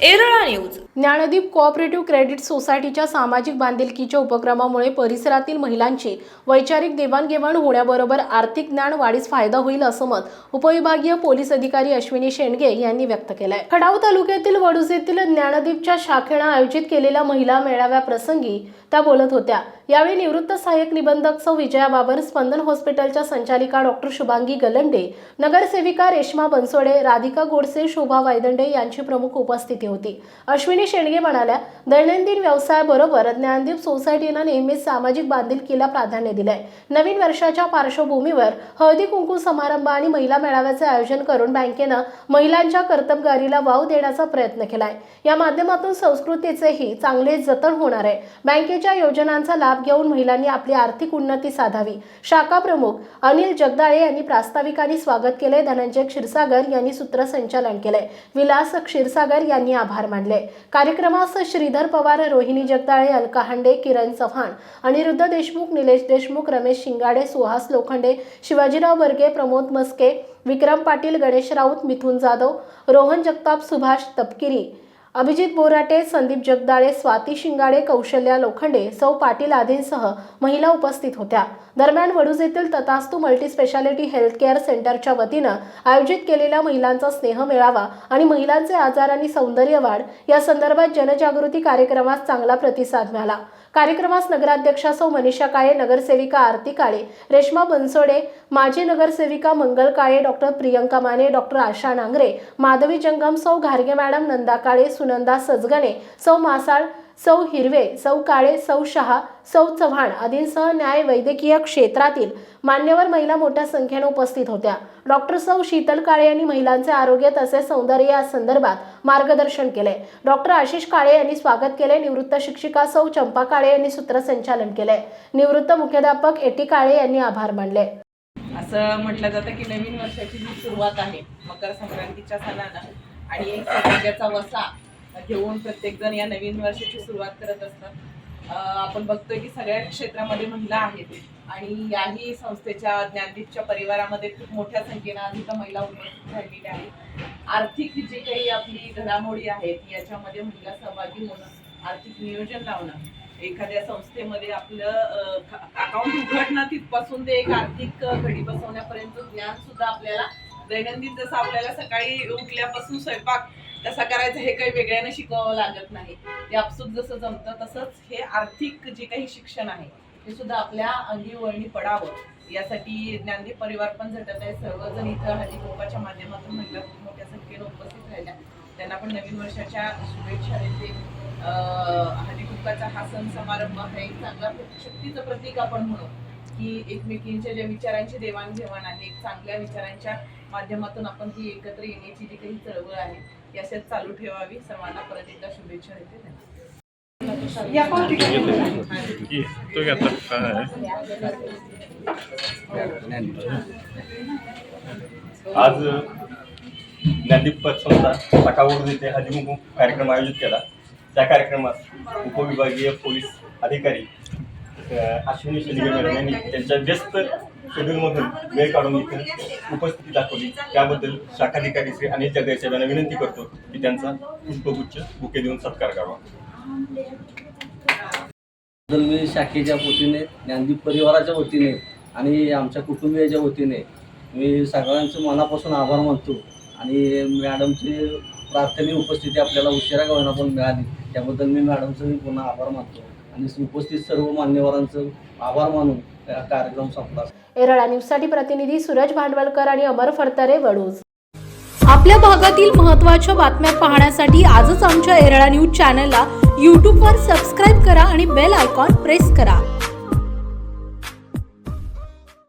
Erala news. Dnyandeep cooperative credit सोसायटीच्या सामाजिक बांधिलकीच्या उपक्रमामुळे परिसरातील महिलांची वैचारिक देवाणघेवाण होण्याबरोबर आर्थिक ज्ञान वाढीस फायदा होईल असं मत उपविभागीय पोलीस अधिकारी अश्विनी शेंडगे यांनी व्यक्त केलंय. खडाव तालुक्यातील वडुजेतील ज्ञानदीपच्या शाखेनं आयोजित केलेल्या महिला मेळाव्या प्रसंगी त्या बोलत होत्या. यावेळी निवृत्त सहाय्यक निबंधक सौ विजया बाबर स्पंदन हॉस्पिटलच्या संचालिका डॉक्टर शुभांगी गलंडे नगरसेविका रेश्मा बनसोडे राधिका गोडसे शोभा वायदंडे यांची प्रमुख उपस्थिती होती. अश्विनी शेंडगे म्हणाल्या दैनंदिन व्यवसायाबरोबर ज्ञानदीप सोसायटीनं नेहमीच सामाजिक बांधिलकीला प्राधान्य दिलंय. नवीन वर्षाच्या पार्श्वभूमीवर हळदी कुंकू समारंभ आणि महिला मेळाव्याचे आयोजन करून बँकेनं महिलांच्या कर्तबगारीला वाव देण्याचा प्रयत्न केलाय. या माध्यमातून संस्कृतीचेही चांगले जतन होणार आहे. बँकेच्या योजनांचा लाभ घेऊन महिलांनी आपली आर्थिक उन्नती साधावी. शाखा प्रमुख अनिल जगदाळे यांनी प्रास्ताविकाने स्वागत केले धनंजय क्षीरसागर यांनी सूत्रसंचालन केले विलास क्षीरसागर यांनी आभार मानले. कार्यक्रमास श्रीधर पवार रोहिणी जगदाळे अलका हांडे किरण चव्हाण अनिरुद्ध देशमुख निलेश देशमुख रमेश शिंगाडे सुहास लोखंडे शिवाजीराव बर्गे प्रमोद मस्के विक्रम पाटील गणेश राऊत मिथुन जाधव रोहन जगताप सुभाष तपकिरी अभिजित बोराटे संदीप जगदाळे स्वाती शिंगाडे कौशल्या लोखंडे सौ पाटील आदींसह महिला उपस्थित होत्या. दरम्यान वडूज येथील ततास्तू मल्टीस्पेशालिटी हेल्थ केअर सेंटरच्या वतीनं आयोजित केलेला महिलांचा स्नेह मेळावा आणि महिलांचे आजार आणि सौंदर्य वाढ या संदर्भात जनजागृती कार्यक्रमास चांगला प्रतिसाद मिळाला. कार्यक्रमास नगराध्यक्षा सौ मनीषा काळे नगरसेविका आरती काळे रेश्मा बनसोडे माजी नगरसेविका मंगल काळे डॉक्टर प्रियंका माने डॉक्टर आशा नांगरे माधवी जंगम सौ घारगे मॅडम नंदा काळे सुनंदा सजगणे सौ मासाळ सौ हिरवे सौ काळे सौ शहा सौ चव्हाण आदींसह न्याय वैद्यकीय क्षेत्रातील मान्यवर महिला मोठ्या संख्येने उपस्थित होत्या. डॉक्टर सौ शीतल काळे यांनी महिलांचे आरोग्य तसेच सौंदर्य या संदर्भात मार्गदर्शन केले. डॉक्टर आशिष काळे यांनी स्वागत केले. निवृत्त शिक्षिका सौ चंपा काळे यांनी सूत्रसंचालन केले. निवृत्त मुख्याध्यापक एटी काळे यांनी आभार मानले. असं म्हटलं जातं की नवीन वर्षाची जी सुरुवात आहे मकर संक्रांतीच्या सणानं आणि एक समाजाचा वसा घेऊन प्रत्येकजण या नवीन वर्षाची सुरुवात करत असतात. आपण बघतोय की सगळ्या क्षेत्रामध्ये महिला आहेत आणि याही संस्थेच्या ज्ञानदीपच्या परिवारामध्ये खूप मोठ्या संख्येनं आज इथं महिला उपस्थित राहिलेल्या आहेत. आर्थिक जी काही आपली घडामोडी आहेत याच्यामध्ये महिला सहभागी होणं आर्थिक नियोजन लावणं एखाद्या संस्थेमध्ये आपलं अकाउंट उघडणं तिथपासून ते एक आर्थिक घडी बसवण्यापर्यंत ज्ञान सुद्धा आपल्याला दैनंदिन जसं आपल्याला सकाळी उठल्यापासून स्वयंपाक कसा करायचा हे काही वेगळ्यानं शिकवावं लागत नाही. ते आपसूक जसं जमतं तसंच हे आर्थिक जे काही शिक्षण आहे ते सुद्धा आपल्या अंगी वळणी पडावं. यासाठी ज्ञानदीप परिवार पण झटत आहे. सर्वजण इथं हल्ली गोपाच्या माध्यमातून महिला मोठ्या संख्येनं उपस्थित राहिल्या. त्यांना पण नवीन वर्षाच्या शुभेच्छा देते. हळदी कुंकाचा हा सण समारंभ आहे. चांगला शक्तीचं प्रतीक आपण म्हणू. की एकमेकींच्या ज्या विचारांची देवाणघेवाण आहे एक चांगल्या विचारांच्या माध्यमातून आपण ती एकत्र येण्याची जी काही चळवळ आहे ती असेच चालू ठेवावी. सर्वांना परत एकदा शुभेच्छा देते. आज ज्ञानदीप संस्था टाकावरून येथे हळदीकुंकू कार्यक्रम आयोजित केला. त्या कार्यक्रमात उपविभागीय पोलीस अधिकारी अश्विनी शेंडगे मॅडम यांनी त्यांच्या व्यस्त शेड्यूलमधून वेळ काढून इथं उपस्थिती दाखवली. त्याबद्दल शाखाधिकारी श्री अनिल जगदाळे साहेबांना विनंती करतो की त्यांचा पुष्पगुच्छ बुके देऊन सत्कार करावा. मी शाखेच्या वतीने ज्ञानदीप परिवाराच्या वतीने आणि आमच्या कुटुंबियाच्या वतीने मी सगळ्यांचं मनापासून आभार मानतो आणि मॅडमची प्राथमिक उपस्थिती आपल्याला उशिरा का पण मिळाली त्याबद्दल मी मॅडमचं मी पुन्हा आभार मानतो. आणि उपस्थित सर्व मान्यवरांचं आभार मानून हा कार्यक्रम संपला. एरळा न्यूजसाठी प्रतिनिधी सूरज भांडवलकर आणि अमर फडतरे वडूज. आपल्या भागातील महत्त्वाच्या बातम्या पाहण्यासाठी आजच आमच्या एरळा न्यूज चॅनलला यूट्यूबवर सबस्क्राईब करा आणि बेल आयकॉन प्रेस करा.